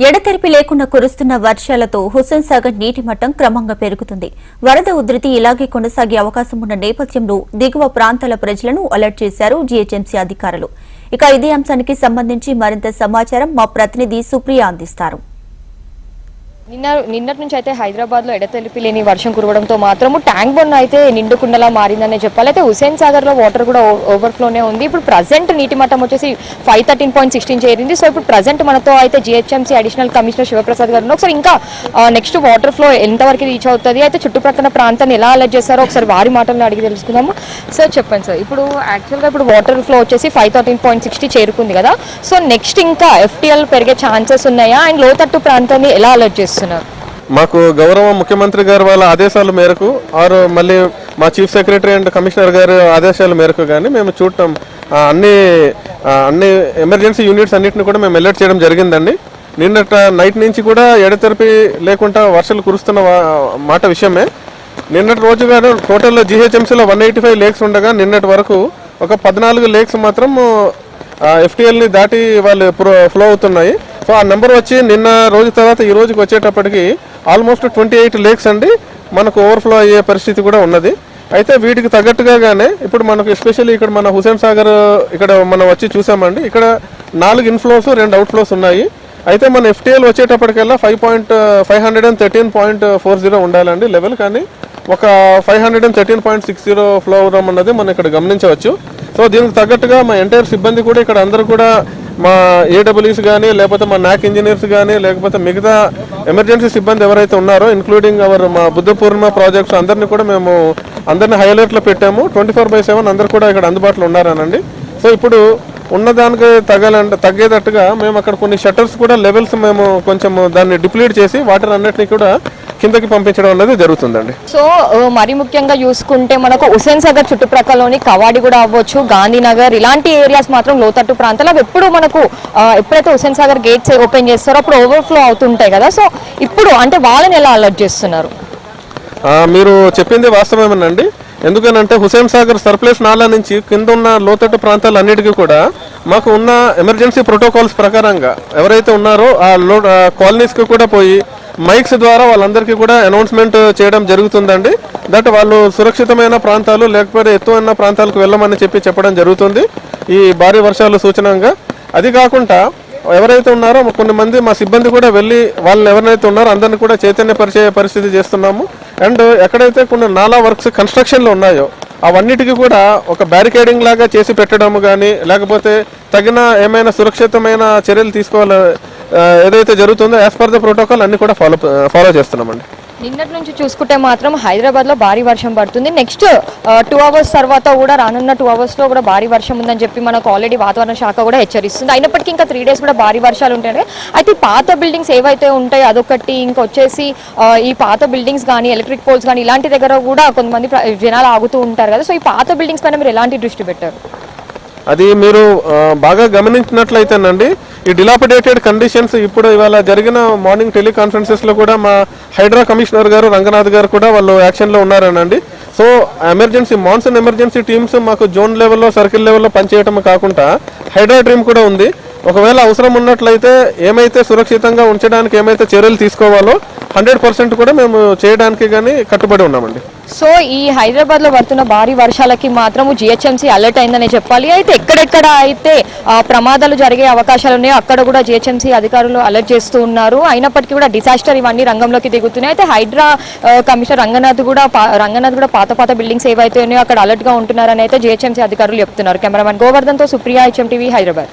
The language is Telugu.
ఎడతెరిపి లేకుండా కురుస్తున్న వర్షాలతో హుస్సేన్ సాగర్ నీటి మట్టం క్రమంగా పెరుగుతుంది. వరద ఉధృతి ఇలాగే కొనసాగే అవకాశం ఉన్న నేపథ్యంలో దిగువ ప్రాంతాల ప్రజలను అలర్ట్ చేశారు జీహెచ్ఎంసీ అధికారులు. ఇక ఇదే అంశానికి సంబంధించి మరింత సమాచారం మా ప్రతినిధి సుప్రియ అందిస్తారు. నిన్న నిన్నటి నుంచి అయితే హైదరాబాద్లో ఎడతెలిపి లేని వర్షం కురవడంతో మాత్రము ట్యాంక్ బండ్ అయితే నిండుకుండలా మారిందనే చెప్పాలి. అయితే హుసేన్ సాగర్లో వాటర్ కూడా ఓవర్ఫ్లోనే ఉంది. ఇప్పుడు ప్రజెంట్ నీటి మట్టం వచ్చేసి ఫైవ్ థర్టీన్ పాయింట్ సిక్స్టీన్ చేరింది. సో ఇప్పుడు ప్రజెంట్ మనతో అయితే జిహెచ్ఎంసీ అడిషనల్ కమిషనర్ శివప్రసాద్ గారు ఒకసారి ఇంకా నెక్స్ట్ వాటర్ ఫ్లో ఎంతవరకు రీచ్ అవుతుంది? అయితే చుట్టుప్రక్కల ప్రాంతాన్ని ఎలా అలర్ట్ చేస్తారో ఒకసారి వారి మాటలను అడిగి తెలుసుకుందాము. సార్ చెప్పండి సార్ ఇప్పుడు యాక్చువల్గా ఇప్పుడు వాటర్ ఫ్లో వచ్చేసి ఫైవ్ థర్టీన్ పాయింట్ సిక్స్టీ చేరుకుంది కదా. సో నెక్స్ట్ ఇంకా ఎఫ్టీఎల్ పెరిగే ఛాన్సెస్ ఉన్నాయా? అండ్ లోతట్టు ప్రాంతాన్ని ఎలా అలర్ట్ చేస్తున్నారు. మాకు గౌరవ ముఖ్యమంత్రి గారు వాళ్ళ ఆదేశాల మేరకు ఆరు మళ్ళీ మా చీఫ్ సెక్రటరీ అండ్ కమిషనర్ గారి ఆదేశాల మేరకు కానీ మేము చూడటం అన్ని అన్ని ఎమర్జెన్సీ యూనిట్స్ అన్నిటిని కూడా మేము అలర్ట్ చేయడం జరిగిందండి. నిన్నట నైట్ నుంచి కూడా ఎడతెరిపి లేకుండా వర్షాలు కురుస్తున్న మాట విషయమే. నిన్నటి రోజు గాను టోటల్ జిహెచ్ఎంసీలో వన్ ఎయిటీ ఫైవ్ లేక్స్ ఉండగా నిన్నటి వరకు ఒక పద్నాలుగు లేక్స్ మాత్రం ఎఫ్టీఎల్ని దాటి వాళ్ళు ఫ్లో అవుతున్నాయి. సో ఆ నెంబర్ వచ్చి నిన్న రోజు తర్వాత ఈ రోజుకి వచ్చేటప్పటికి ఆల్మోస్ట్ ట్వంటీ ఎయిట్ లేక్స్ అండి. మనకు ఓవర్ఫ్లో అయ్యే పరిస్థితి కూడా ఉన్నది. అయితే వీటికి తగ్గట్టుగానే ఇప్పుడు మనకు ఎస్పెషల్లీ ఇక్కడ మన హుసేన్ సాగర్ ఇక్కడ మనం వచ్చి చూసామండి. ఇక్కడ నాలుగు ఇన్ఫ్లోస్ రెండు అవుట్ఫ్లోస్ ఉన్నాయి. అయితే మన FTL వచ్చేటప్పటికల్లా five point five hundred and thirteen point four zero ఉండాలండి లెవెల్ కానీ ఒక five hundred and thirteen point six zero flow అవడం అన్నది మనం ఇక్కడ గమనించవచ్చు. సో దీనికి తగ్గట్టుగా మా ఎంటైర్ సిబ్బంది కూడా ఇక్కడ అందరూ కూడా మా ఏడబ్ల్యూస్ కానీ లేకపోతే మా నాక్ ఇంజనీర్స్ కానీ లేకపోతే మిగతా ఎమర్జెన్సీ సిబ్బంది ఎవరైతే ఉన్నారో ఇంక్లూడింగ్ అవర్ మా బుద్ధ పూర్ణిమ ప్రాజెక్ట్స్ అందరినీ కూడా మేము అందరిని హైలైట్లో పెట్టాము. ట్వంటీ ఫోర్ బై సెవెన్ అందరు కూడా ఇక్కడ అందుబాటులో ఉన్నారనండి. సో ఇప్పుడు ఉన్నదానికి తగ్గాలంటే తగ్గేటట్టుగా మేము అక్కడ కొన్ని షట్టర్స్ కూడా లెవెల్స్ మేము కొంచెం దాన్ని డిప్లీట్ చేసి వాటర్ అన్నిటిని కూడా కిందకి పంపించడం అనేది జరుగుతుందండి. సో మరి ముఖ్యంగా చూసుకుంటే మనకు హుసేన్ సాగర్ చుట్టుప్రక్కలలోని కవాడి కూడా అవ్వచ్చు గాంధీనగర్ ఇలాంటి ఏరియాస్ మాత్రం లోతట్టు ప్రాంతాలు అవి ఎప్పుడు మనకు ఎప్పుడైతే హుసేన్ సాగర్ గేట్స్ ఓపెన్ చేస్తారో అప్పుడు ఓవర్ఫ్లో అవుతుంటాయి కదా. సో ఇప్పుడు అంటే వాళ్ళని ఎలా అలర్ట్ చేస్తున్నారు? మీరు చెప్పింది వాస్తవమేనండి. ఎందుకనంటే హుసేన్ సాగర్ సర్ప్లేస్ నాలా నుంచి కింద ఉన్న లోతట్టు ప్రాంతాలు అన్నిటికీ కూడా మాకు ఉన్న ఎమర్జెన్సీ ప్రోటోకాల్స్ ప్రకారంగా ఎవరైతే ఉన్నారో ఆ లో కాలనీస్కి కూడా పోయి మైక్స్ ద్వారా వాళ్ళందరికీ కూడా అనౌన్స్మెంట్ చేయడం జరుగుతుందండి. దట్ వాళ్ళు సురక్షితమైన ప్రాంతాలు లేకపోతే ఎత్తువన్న ప్రాంతాలకు వెళ్ళమని చెప్పి చెప్పడం జరుగుతుంది. ఈ భారీ వర్షాలు సూచనంగా. అది కాకుండా ఎవరైతే ఉన్నారో కొన్ని మంది మా సిబ్బంది కూడా వెళ్ళి వాళ్ళు ఎవరైతే ఉన్నారో అందరిని కూడా చైతన్యపరిచే పరిస్థితి చేస్తున్నాము. అండ్ ఎక్కడైతే కొన్ని నాలా వర్క్స్ కన్స్ట్రక్షన్లు ఉన్నాయో అవన్నిటికీ కూడా ఒక బ్యారికేడింగ్ లాగా చేసి పెట్టడం కానీ లేకపోతే తగిన ఏమైనా సురక్షితమైన చర్యలు తీసుకోవాలి ఏదైతే జరుగుతుందో యాజ్ పర్ ద ప్రోటోకాల్ అన్ని కూడా ఫాలో ఫాలో చేస్తున్నామండి. నిన్నటి నుంచి చూసుకుంటే మాత్రం హైదరాబాద్లో భారీ వర్షం పడుతుంది. నెక్స్ట్ టూ అవర్స్ తర్వాత కూడా రానున్న టూ అవర్స్లో కూడా భారీ వర్షం ఉందని చెప్పి మనకు ఆల్రెడీ వాతావరణ శాఖ కూడా హెచ్చరిస్తుంది. అయినప్పటికీ ఇంకా త్రీ డేస్ కూడా భారీ వర్షాలు ఉంటాయి. అయితే పాత బిల్డింగ్స్ ఏవైతే ఉంటాయో అదొకటి ఇంకొచ్చేసి ఈ పాత బిల్డింగ్స్ కానీ ఎలక్ట్రిక్ పోల్స్ కానీ ఇలాంటి దగ్గర కూడా కొంతమంది ప్ర- జనాలు ఆగుతూ ఉంటారు కదా. సో ఈ పాత బిల్డింగ్స్ పైన మీరు ఎలాంటి దృష్టి పెట్టారు? అది మీరు బాగా గమనించినట్లయితేనండి ఈ డిలాపిడేటెడ్ కండిషన్స్ ఇప్పుడు ఇవాళ జరిగిన మార్నింగ్ టెలికాన్ఫరెన్సెస్లో కూడా మా హైడ్రా కమిషనర్ గారు రంగనాథ్ గారు కూడా వాళ్ళు యాక్షన్లో ఉన్నారనండి. So emergency monsoon emergency teams మాకు జోన్ లెవెల్లో సర్కిల్ లెవెల్లో పనిచేయటం కాకుండా హైడ్రా డ్రీమ్ కూడా ఉంది. ఒకవేళ అవసరం ఉన్నట్లయితే ఏమైతే సురక్షితంగా ఉంచడానికి ఏమైతే చర్యలు తీసుకోవాలో హండ్రెడ్ పర్సెంట్ కూడా మేము చేయడానికి కానీ కట్టుబడి ఉన్నామండి. సో ఈ హైదరాబాద్లో పడుతున్న భారీ వర్షాలకి మాత్రము జిహెచ్ఎంసీ అలర్ట్ అయిందనే చెప్పాలి. అయితే ఎక్కడెక్కడ అయితే ఆ, ప్రమాదాలు జరిగే అవకాశాలు ఉన్నాయో అక్కడ కూడా జిహెచ్ఎంసీ అధికారులు అలర్ట్ చేస్తూ ఉన్నారు. అయినప్పటికీ కూడా డిసాస్టర్ ఇవన్నీ రంగంలోకి దిగుతున్నాయి. అయితే హైడ్రా కమిషనర్ రంగనాథ్ కూడా రంగనాథ్ కూడా పాత పాత బిల్డింగ్స్ ఏవైతే ఉన్నాయో అక్కడ అలర్ట్గా ఉంటున్నారని అయితే జిహెచ్ఎంసీ అధికారులు చెప్తున్నారు. కెమెరామెన్ గోవర్ధన్తో సుప్రియా హెచ్ఎం టీవీ హైదరాబాద్.